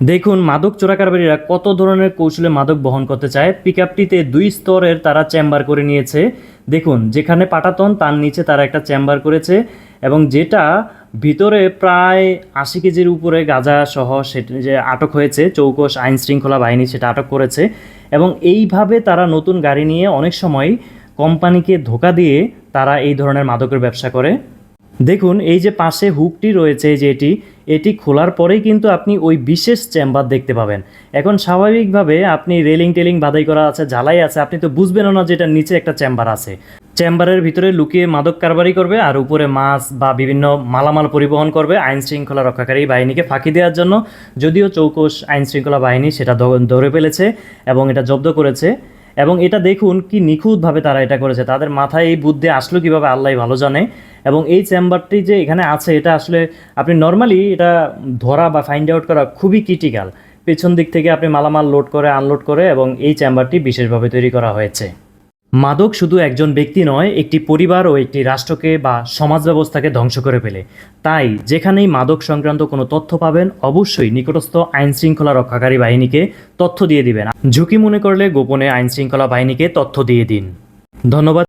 দেখুন, মাদক চোরাকারবারীরা কত ধরনের কৌশলে মাদক বহন করতে চায়? পিকআপটিতে দুই স্তরের তারা চেম্বার করে নিয়েছে। দেখুন, যেখানে পাটাতন, তার নিচে তারা একটা চেম্বার করেছে এবং যেটা ভিতরে প্রায় আশি কেজির উপরে গাঁজা সহ সেটা যে আটক হয়েছে, চৌকস আইন শৃঙ্খলা বাহিনী সেটা আটক করেছে এবং এইভাবে তারা নতুন গাড়ি নিয়ে অনেক সময় কোম্পানিকে ধোকা দিয়ে তারা এই ধরনের মাদকের ব্যবসা করে। দেখুন, এই যে পাশে হুকটি রয়েছে যে এটি এটি খোলার পরেই কিন্তু আপনি ওই বিশেষ চেম্বার দেখতে পাবেন। এখন স্বাভাবিকভাবে আপনি রেলিং টেলিং বাদাই করা আছে, জ্বালাই আছে, আপনি তো বুঝবেনও না যে এটার নিচে একটা চেম্বার আছে। চেম্বারের ভিতরে লুকিয়ে মাদক কারবারি করবে, আর উপরে মাছ বা বিভিন্ন মালামাল পরিবহন করবে আইন শৃঙ্খলা রক্ষাকারী বাহিনীকে ফাঁকি দেওয়ার জন্য। যদিও চৌকস আইন শৃঙ্খলা বাহিনী সেটা ধরে ফেলেছে এবং এটা জব্দ করেছে। এবং এটা দেখুন কি নিখুঁতভাবে তারা এটা করেছে। তাদের মাথায় এই বুদ্ধি আসলো কীভাবে আল্লাহ ভালো জানে। এবং এই চেম্বারটি যে এখানে আছে, এটা আসলে আপনি নর্মালি এটা ধরা বা ফাইন্ড আউট করা খুবই ক্রিটিক্যাল পেছন দিক থেকে আপনি মালামাল লোড করে আনলোড করে এবং এই চেম্বারটি বিশেষভাবে তৈরি করা হয়েছে। মাদক শুধু একজন ব্যক্তি নয়, একটি পরিবার ও একটি রাষ্ট্রকে বা সমাজ ব্যবস্থাকে ধ্বংস করে ফেলে। তাই, যেখানেই মাদক সংক্রান্ত কোনো তথ্য পাবেন, অবশ্যই নিকটস্থ আইন শৃঙ্খলা রক্ষাকারী বাহিনীকে তথ্য দিয়ে দিবেন। ঝুঁকি মনে করলে গোপনে আইন শৃঙ্খলা বাহিনীকে তথ্য দিয়ে দিন। ধন্যবাদ।